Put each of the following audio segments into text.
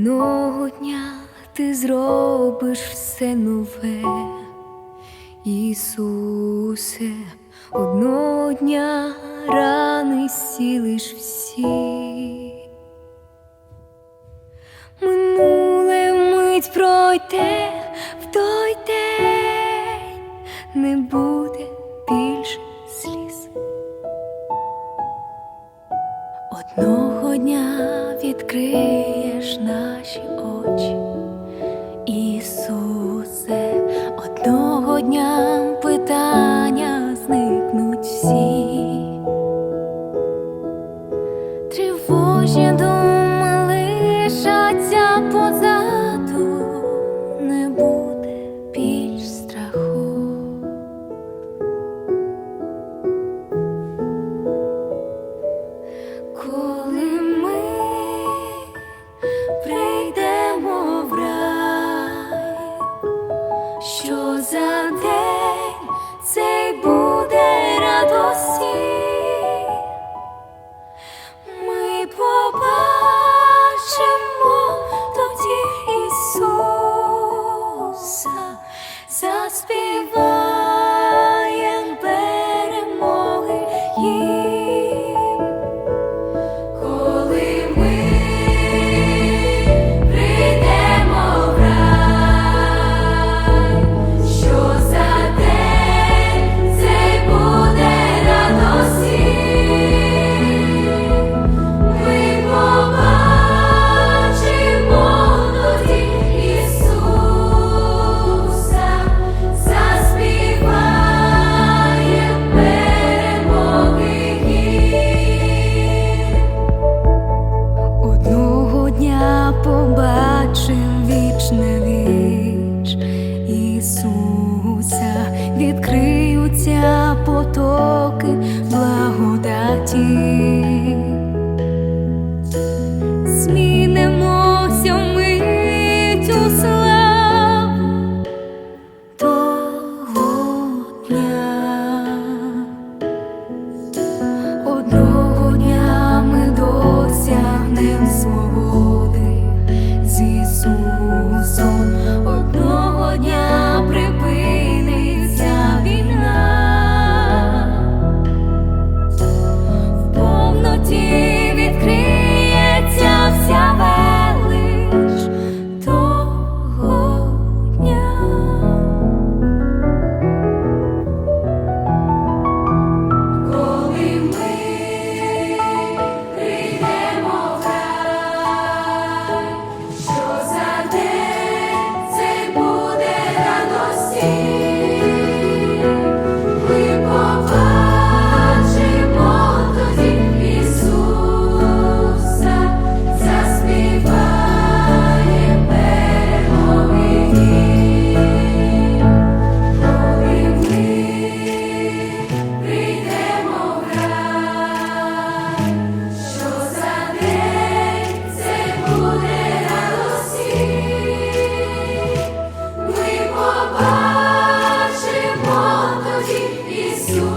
Одного дня ти зробиш все нове, Ісусе, одного дня рани зцілиш всі. Минуле мить пройде в той день, не буде більше сліз. Одного дня відкриєш наші очі, Ісусе, одного дня питання зникнуть всі. Тривожні думи Sure. Благодаті. Змінимося мить у славу того дня. Одного дня ми досягнем свободи з Ісусом. тоді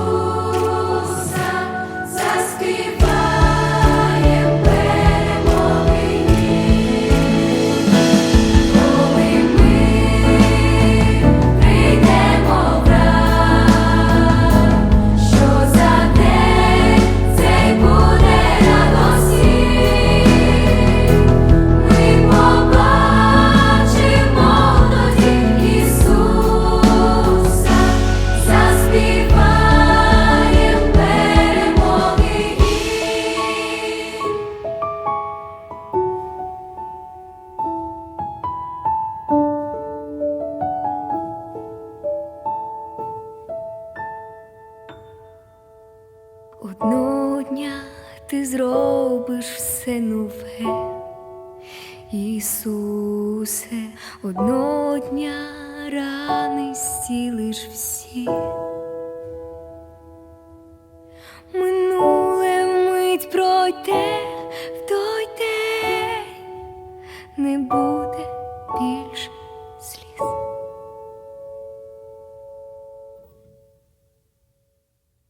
Дня ти зробиш все нове, Ісусе, одного дня рани зцілиш всі. Минуле мить пройде в той день, не буде